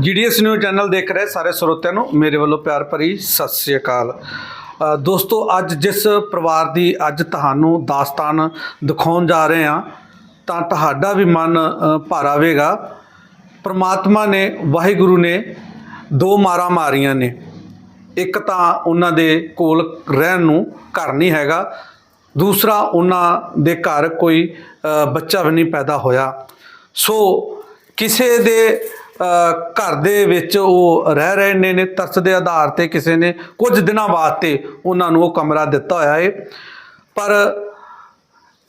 GDS news channel ਦੇਖ ਰਹੇ ਸਾਰੇ ਸਰੋਤਿਆਂ ਨੂੰ। ਮੇਰੇ ਵੱਲੋਂ ਪਿਆਰ ਭਰੀ ਸਤਿ ਸ੍ਰੀ ਅਕਾਲ। ਦੋਸਤੋ ਅੱਜ ਜਿਸ ਪਰਿਵਾਰ ਦੀ ਅੱਜ ਤੁਹਾਨੂੰ ਦਾਸਤਾਨ ਦਿਖਾਉਣ ਜਾ ਰਹੇ ਹਾਂ ਤਾਂ ਤੁਹਾਡਾ ਵੀ ਮਨ ਅ, ਭਰ ਆਵੇਗਾ ਪ੍ਰਮਾਤਮਾ ਨੇ ਵਾਹਿਗੁਰੂ ਨੇ ਦੋ ਮਾਰਾਂ ਮਾਰੀਆਂ ਨੇ। ਇੱਕ ਤਾਂ ਉਹਨਾਂ ਦੇ ਕੋਲ ਰਹਿਣ ਨੂੰ ਘਰ ਨਹੀਂ ਹੈਗਾ। ਦੂਸਰਾ ਉਹਨਾਂ ਦੇ ਘਰ ਕੋਈ ਬੱਚਾ ਵੀ ਨਹੀਂ ਪੈਦਾ ਹੋਇਆ। ਸੋ ਕਿਸੇ ਦੇ ਘਰ ਦੇ ਵਿੱਚ ਉਹ ਰਹਿ ਰਹੇ ਨੇ ਨੇ ਤਰਸ ਦੇ ਆਧਾਰ ਤੇ ਕਿਸੇ ਨੇ ਕੁਝ ਦਿਨਾਂ ਵਾਸਤੇ ਉਹਨਾਂ ਨੂੰ ਉਹ ਕਮਰਾ ਦਿੱਤਾ ਹੋਇਆ ਹੈ ਪਰ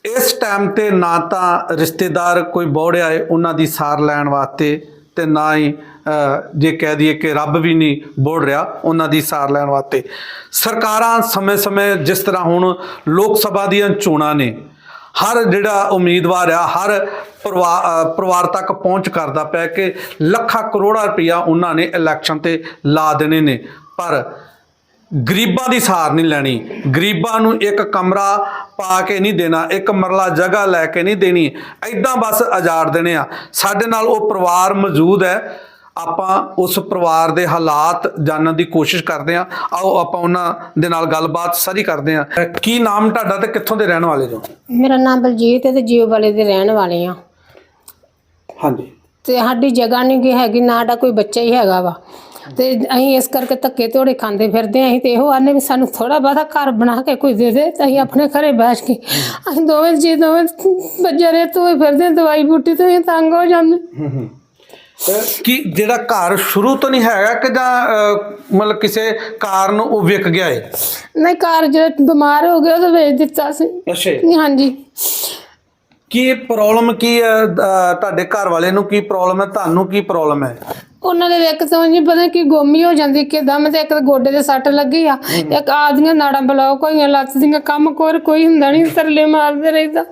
ਇਸ ਟਾਈਮ ਤੇ ਨਾ ਤਾਂ ਰਿਸ਼ਤੇਦਾਰ ਕੋਈ ਬੋੜਿਆ ਏ, ਉਹਨਾਂ ਦੀ ਸਾਰ ਲੈਣ ਵਾਸਤੇ ਤੇ ਨਾ ਹੀ ਜੇ ਕਹਿ ਦਈਏ ਕਿ ਰੱਬ ਵੀ ਨਹੀਂ ਬੋੜ ਰਿਹਾ, ਉਹਨਾਂ ਦੀ ਸਾਰ ਲੈਣ ਵਾਸਤੇ। ਸਰਕਾਰਾਂ ਸਮੇਂ-ਸਮੇਂ ਜਿਸ ਤਰ੍ਹਾਂ ਹੁਣ ਲੋਕ ਸਭਾ ਦੀਆਂ ਚੋਣਾਂ ਨੇ, ਹਰ ਜਿਹੜਾ ਉਮੀਦਵਾਰ ਆ, ਹਰ ਪਰਿਵਾਰ ਪਰਿਵਾਰ ਤੱਕ ਪਹੁੰਚ ਕਰਦਾ ਪਿਆ ਕਿ ਲੱਖਾਂ ਕਰੋੜਾਂ ਰੁਪਇਆ ਉਹਨਾਂ ਨੇ ਇਲੈਕਸ਼ਨ ਤੇ ਲਾ ਦੇਣੇ ਨੇ। ਪਰ ਗਰੀਬਾਂ ਦੀ ਸਾਰ ਨਹੀਂ ਲੈਣੀ। ਗਰੀਬਾਂ ਨੂੰ ਇੱਕ ਕਮਰਾ ਪਾ ਕੇ ਨਹੀਂ ਦੇਣਾ, ਇੱਕ ਮਰਲਾ ਜਗ੍ਹਾ ਲੈ ਕੇ ਨਹੀਂ ਦੇਣੀ। ਐਦਾਂ ਬਸ ਉਜਾੜ ਦੇਣੇ ਆ। ਸਾਡੇ ਨਾਲ ਉਹ ਪਰਿਵਾਰ ਮੌਜੂਦ ਹੈ। ਆਪਾਂ ਉਸ ਪਰਿਵਾਰ ਦੇ ਹਾਲਾਤ ਜਾਣਨ ਦੀ ਕੋਸ਼ਿਸ਼ ਕਰਦੇ ਆ ਆਓ ਆਪਾਂ ਉਹਨਾਂ ਦੇ ਨਾਲ ਗੱਲਬਾਤ ਸਾਰੀ ਕਰਦੇ ਆ ਕੀ ਨਾਮ ਤੁਹਾਡਾ ਤੇ ਕਿੱਥੋਂ ਦੇ ਰਹਿਣ ਵਾਲੇ ਜੋ ਮੇਰਾ ਨਾਮ ਬਲਜੀਤ ਹੈ ਤੇ ਜੀਓ ਵਾਲੇ ਦੇ ਰਹਿਣ ਵਾਲੇ ਆ ਹਾਂਜੀ। ਤੇ ਸਾਡੀ ਜਗ੍ਹਾ ਨਹੀਂ ਗੀ ਹੈਗੀ ਨਾ ਸਾਡਾ ਕੋਈ ਬੱਚਾ ਹੀ ਹੈਗਾ ਵਾ। ਤੇ ਅਸੀਂ ਇਸ ਕਰਕੇ ਧੱਕੇ ਧੋੜੇ ਖਾਂਦੇ ਫਿਰਦੇ ਆਂ ਅਸੀਂ ਤੇ ਇਹੋ ਆਨੇ ਵੀ ਸਾਨੂੰ ਥੋੜਾ ਬਹੁਤਾ ਘਰ ਬਣਾ ਕੇ ਕੋਈ ਦੇ ਦੇ ਤਾਂ ਅਸੀਂ ਆਪਣੇ ਘਰੇ ਬੈਠ ਕੇ ਅਸੀਂ ਦੋਵੇਂ ਜੀ ਦੋਵੇਂ ਬੱਜਰੇ ਤੋਂ ਫਿਰਦੇ ਆਂ, ਦਵਾਈ ਬੂਟੀ ਤੋਂ ਹੀ ਤੰਗ ਹੋ ਜਾਂਦੇ ਕੀ ਜਿਹੜਾ ਘਰ ਸ਼ੁਰੂ ਤੋਂ ਨਹੀਂ ਹੈਗਾ ਕਿ ਜਾਂ ਅਹ, ਮਤਲਬ ਕਿਸੇ ਕਾਰਨ ਉਹ ਵਿਕ ਗਿਆ ਏ? ਨਹੀਂ ਘਰ ਜਿਹੜਾ ਬਿਮਾਰ ਹੋ ਗਿਆ ਉਹ ਵੇਚ ਦਿੱਤਾ ਸੀ। ਅੱਛਾ। ਹਾਂਜੀ। ਕੀ ਪ੍ਰੋਬਲਮ ਕੀ ਹੈ ਅਹ, ਤੁਹਾਡੇ ਘਰ ਵਾਲੇ ਨੂੰ ਕੀ ਪ੍ਰੋਬਲਮ ਹੈ ਤੁਹਾਨੂੰ ਕੀ ਪ੍ਰੋਬਲਮ ਹੈ? ਉਹਨਾਂ ਦੇ ਇੱਕ ਤੋਂ ਨਹੀਂ ਪਤਾ ਕੀ ਗੋਮੀ ਹੋ ਜਾਂਦੀ ਇੱਕਦਮ ਤੇ ਇੱਕ ਤਾਂ ਗੋਡੇ ਦੇ ਸੱਟ ਲੱਗੀ ਆ ਇੱਕ ਆਦੀਆਂ ਨਾੜਾਂ ਬਲੌਕ ਹੋਈਆਂ ਲੱਤ ਦੀਆਂ ਕੰਮ ਕੋਰ ਕੋਈ ਹੁੰਦਾ ਨਹੀਂ ਤਰਲੇ ਮਾਰਦੇ ਰਹਿੰਦਾ।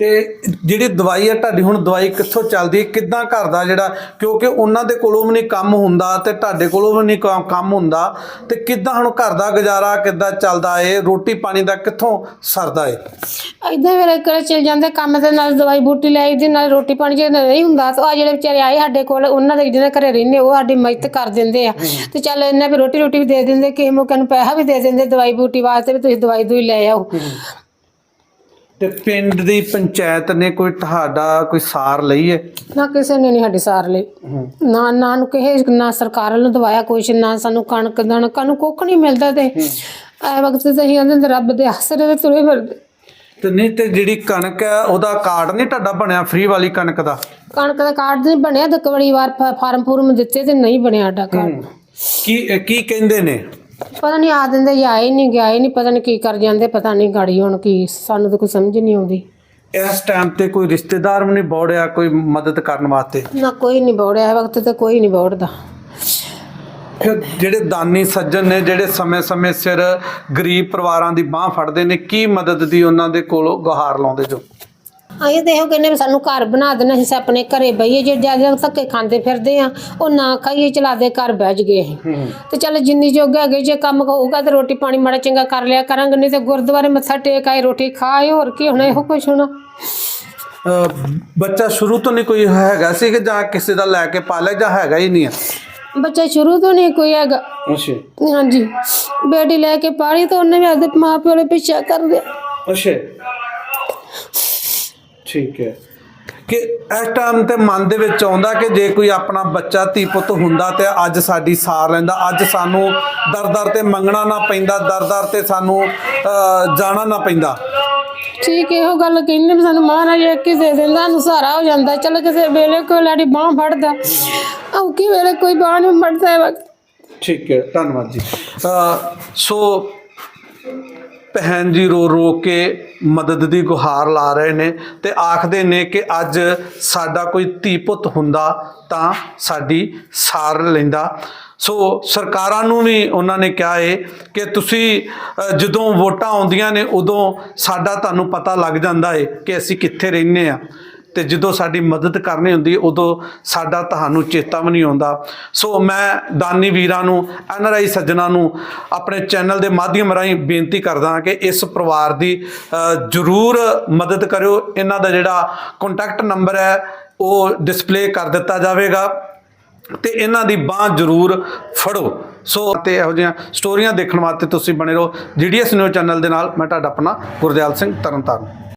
ਤੇ ਜਿਹੜੀ ਦਵਾਈ ਹੈ ਤੁਹਾਡੀ ਹੁਣ ਦਵਾਈ ਕਿੱਥੋਂ ਚੱਲਦੀ ਹੈ? ਕਿੱਦਾਂ ਘਰ ਦਾ ਜਿਹੜਾ ਕਿਉਂਕਿ ਉਹਨਾਂ ਦੇ ਕੋਲੋਂ ਵੀ ਨਹੀਂ ਕੰਮ ਹੁੰਦਾ ਤੇ ਤੁਹਾਡੇ ਕੋਲੋਂ ਵੀ ਨਹੀਂ ਕੰਮ ਹੁੰਦਾ। ਤੇ ਕਿੱਦਾਂ ਹੁਣ ਘਰ ਦਾ ਗੁਜ਼ਾਰਾ ਕਿੱਦਾਂ ਚੱਲਦਾ ਏ? ਰੋਟੀ ਪਾਣੀ ਦਾ ਕਿੱਥੋਂ ਸਰਦਾ ਏ? ਇਦਾਂ ਵੇਲੇ ਕਰ ਚਲ ਜਾਂਦੇ ਕੰਮ ਦੇ ਨਾਲ ਦਵਾਈ ਬੂਟੀ ਲੈ ਆਈਦੀ ਨਾਲ ਰੋਟੀ ਪਾਣੀ ਜੇ ਨਹੀਂ ਹੁੰਦਾ। ਤਾਂ ਆ ਜਿਹੜੇ ਵਿਚਾਰੇ ਆਏ ਸਾਡੇ ਕੋਲ ਉਹਨਾਂ ਦੇ ਜਿਹਦੇ ਘਰੇ ਰਹਿੰਦੇ ਉਹ ਸਾਡੀ ਮਦਦ ਕਰ ਦਿੰਦੇ ਆ। ਤੇ ਚੱਲ ਇਹਨਾਂ ਵੀ ਰੋਟੀ ਰੋਟੀ ਵੀ ਦੇ ਦਿੰਦੇ ਕਿਸੇ ਮੌਕੇ ਨੂੰ ਪੈਸਾ ਵੀ ਦੇ ਦਿੰਦੇ ਦਵਾਈ ਬੂਟੀ ਵਾਸਤੇ ਵੀ ਤੁਸੀਂ ਦਵਾਈ ਦੂਈ ਲੈ ਆਓ। ਤੇ ਪਿੰਡ ਦੀ ਪੰਚਾਇਤ ਨੇ ਕੋਈ ਤੁਹਾਡਾ ਕੋਈ ਸਾਰ ਲਈ ਏ ਨਾ ਕਿਸੇ ਨੇ ਨਹੀਂ ਸਾਡੀ ਸਾਰ ਲਈ। ਨਾ ਨਾ ਨੂੰ ਕਿਸੇ ਨਾ ਸਰਕਾਰ ਨੂੰ ਦਵਾਇਆ ਕੁਛ ਨਾ ਸਾਨੂੰ ਕਣਕ ਦਣਕਾਂ ਨੂੰ ਕੁੱਖ ਨਹੀਂ ਮਿਲਦਾ ਤੇ ਐ ਵਕਤ ਤੇ ਅਸੀਂ ਆਂਦੇ ਰੱਬ ਦੇ ਆਸਰੇ ਤੇ ਤੁਰੇ ਫਿਰਦੇ। ਤੇ ਨਹੀਂ ਤੇ ਜਿਹੜੀ ਕਣਕ ਹੈ ਉਹਦਾ ਕਾਰਡ ਨਹੀਂ ਤੁਹਾਡਾ ਬਣਿਆ ਫ੍ਰੀ ਵਾਲੀ ਕਣਕ ਦਾ? ਕਣਕ ਦਾ ਕਾਰਡ ਨਹੀਂ ਬਣਿਆ ਤੇ ਕਵੜੀ ਵਾਰ ਫਾਰਮ ਫੂਰਮ ਦਿੱਤੇ ਤੇ ਨਹੀਂ ਬਣਿਆ ਸਾਡਾ ਕਾਰਡ। ਕੀ ਕੀ ਕਹਿੰਦੇ ਨੇ? ਪਤਾ ਨਹੀਂ ਆ ਦਿੰਦੇ ਜਾਂ ਆਏ ਨਹੀਂ ਗਿਆ ਨਹੀਂ ਪਤਾ ਨਹੀਂ ਕੀ ਕਰ ਜਾਂਦੇ ਪਤਾ ਨਹੀਂ ਗਾੜੀ ਹੁਣ ਕੀ ਸਾਨੂੰ ਤਾਂ ਕੋਈ ਸਮਝ ਨਹੀਂ ਆਉਂਦੀ। ਇਸ ਟਾਈਮ ਤੇ ਕੋਈ ਰਿਸ਼ਤੇਦਾਰ ਵੀ ਨਹੀਂ ਬੋੜਿਆ ਕੋਈ ਮਦਦ ਕਰਨ ਵਾਸਤੇ? ਨਾ ਕੋਈ ਨਹੀਂ ਬੋੜਿਆ ਵਕਤ ਤੇ ਕੋਈ ਨਹੀਂ ਬੋੜਦਾ। ਫਿਰ ਜਿਹੜੇ ਦਾਨੀ ਸੱਜਣ ਨੇ ਜਿਹੜੇ ਸਮੇਂ-ਸਮੇਂ ਸਿਰ ਗਰੀਬ ਪਰਿਵਾਰਾਂ ਦੀ ਬਾਹ ਫੜਦੇ ਨੇ ਕੀ ਮਦਦ ਦੀ ਉਹਨਾਂ ਦੇ ਕੋਲੋਂ ਗੁਹਾਰ ਲਾਉਂਦੇ ਜੋ? ਅਸੀਂ ਤੇ ਇਹੋ ਕਹਿੰਦੇ ਵੀ ਸਾਨੂੰ ਘਰ ਬਣਾ ਦੇਣਾ ਅਸੀਂ ਆਪਣੇ ਘਰੇ ਬਈਏ ਜੇ ਜ਼ਿਆਦਾ ਧੱਕੇ ਖਾਂਦੇ ਫਿਰਦੇ ਆ ਉਹ ਨਾ ਖਾਈਏ ਚਲਾ ਦੇ ਘਰ ਬਹਿ ਗਏ ਅਸੀਂ। ਤੇ ਚੱਲ ਜਿੰਨੀ ਜੋਗਾ ਹੈਗੇ ਜੇ ਕੰਮ ਹੋਊਗਾ ਤੇ ਰੋਟੀ ਪਾਣੀ ਮਾੜਾ ਚੰਗਾ ਕਰ ਲਿਆ ਕਰਾਂਗੇ ਨਹੀਂ ਤੇ ਗੁਰਦੁਆਰੇ ਮੱਥਾ ਟੇਕ ਆਏ ਰੋਟੀ ਖਾ ਆਏ ਹੋਰ ਕੀ ਹੋਣਾ ਇਹੋ ਕੁਛ ਹੋਣਾ। ਅਹ ਬੱਚਾ ਸ਼ੁਰੂ ਤੋਂ ਨਹੀਂ ਕੋਈ ਹੈਗਾ ਸੀ ਕਿ ਜਾਂ ਕਿਸੇ ਦਾ ਲੈ ਕੇ ਪਾਲਿਆ ਜਾਂ ਹੈਗਾ ਹੀ ਨਹੀਂ ਆ? ਬੱਚਾ ਸ਼ੁਰੂ ਤੋਂ ਨਹੀਂ ਕੋਈ ਹੈਗਾ। ਅੱਛਾ। ਹਾਂਜੀ। ਬੇਟੀ ਲੈ ਕੇ ਪਾਲੀ ਤਾਂ ਉਹਨੇ ਵੀ ਆਪਦੇ ਮਾਂ ਪਿਓ ਦੇ ਪਿੱਛਾ ਕਰ ਲਿਆ। ਅੱਛਾ। ਠੀਕ ਹੈ। ਕਿ ਇਸ ਟਾਈਮ ਤੇ ਮਨ ਦੇ ਵਿੱਚ ਆਉਂਦਾ ਕਿ ਜੇ ਕੋਈ ਆਪਣਾ ਬੱਚਾ ਧੀ ਪੁੱਤ ਹੁੰਦਾ ਤੇ ਅੱਜ ਸਾਡੀ ਸਾਰ ਲੈਂਦਾ ਅੱਜ ਸਾਨੂੰ ਦਰ-ਦਰ ਤੇ ਮੰਗਣਾ ਨਾ ਪੈਂਦਾ ਦਰ-ਦਰ ਤੇ ਸਾਨੂੰ ਅਹ, ਜਾਣਾ ਨਾ ਪੈਂਦਾ। ਠੀਕ ਇਹੋ ਗੱਲ ਕਹਿੰਦੇ ਵੀ ਸਾਨੂੰ ਮਹਾਰਾਜ ਇੱਕ ਹੀ ਦੇ ਸਹਾਰਾ ਹੋ ਜਾਂਦਾ। ਚਲ ਕਿਸੇ ਵੇਲੇ ਕੋਈ ਲਾੜੀ ਬਾਹ ਫੜਦਾ ਔਖੀ ਵੇਲੇ ਕੋਈ ਬਾਹ ਨਹੀਂ ਫੜਦਾ। ਇਹ ਵਕਤ ਠੀਕ ਹੈ ਧੰਨਵਾਦ ਜੀ। ਅ, ਸੋ ਭੈਣ ਜੀ ਰੋ ਰੋ ਕੇ ਮਦਦ ਦੀ ਗੁਹਾਰ ਲਾ ਰਹੇ ਨੇ ਤੇ ਆਖਦੇ ਨੇ ਕਿ ਅੱਜ ਸਾਡਾ ਕੋਈ ਧੀ ਪੁੱਤ ਹੁੰਦਾ ਤਾਂ ਸਾਡੀ ਸਾਰ ਲੈਂਦਾ। ਸੋ ਸਰਕਾਰਾਂ ਨੂੰ ਵੀ ਉਹਨਾਂ ਨੇ ਕਿਹਾ ਏ ਕਿ ਤੁਸੀਂ ਜਦੋਂ ਵੋਟਾਂ ਆਉਂਦੀਆਂ ਨੇ ਉਦੋਂ ਸਾਡਾ ਤੁਹਾਨੂੰ ਪਤਾ ਲੱਗ ਜਾਂਦਾ ਏ ਕਿ ਅਸੀਂ ਕਿੱਥੇ ਰਹਿੰਦੇ ਆ। ਤੇ ਜਦੋਂ ਸਾਡੀ ਮਦਦ ਕਰਨੀ ਹੁੰਦੀ, ਉਦੋਂ ਸਾਡਾ ਤੁਹਾਨੂੰ ਚੇਤਾ ਵੀ ਨਹੀਂ ਆਉਂਦਾ। ਸੋ ਮੈਂ ਦਾਨੀ ਵੀਰਾਂ ਨੂੰ, ਐੱਨ ਆਰ ਆਈ ਸੱਜਣਾ ਨੂੰ ਆਪਣੇ ਚੈਨਲ ਦੇ ਮਾਧਿਅਮ ਰਾਹੀਂ ਬੇਨਤੀ ਕਰਦਾ ਕਿ ਇਸ ਪਰਿਵਾਰ ਦੀ ਜ਼ਰੂਰ ਮਦਦ ਕਰਿਓ। ਇਹਨਾਂ ਦਾ ਜਿਹੜਾ ਕੰਟੈਕਟ ਨੰਬਰ ਹੈ, ਉਹ ਡਿਸਪਲੇ ਕਰ ਦਿੱਤਾ ਜਾਵੇਗਾ ਤੇ ਇਹਨਾਂ ਦੀ ਬਾਹ ਜ਼ਰੂਰ ਫੜੋ। ਸੋ ਤੇ ਇਹੋ ਜਿਹੀਆਂ ਸਟੋਰੀਆਂ ਦੇਖਣ ਵਾਸਤੇ ਤੁਸੀਂ ਬਣੇ ਰਹੋ। ਜੀਡੀਐਸ ਨਿਊਜ਼ ਚੈਨਲ ਦੇ ਨਾਲ ਮੈਂ ਤੁਹਾਡਾ ਆਪਣਾ ਗੁਰਦਿਆਲ ਸਿੰਘ ਤਰਨਤਾਰਨ।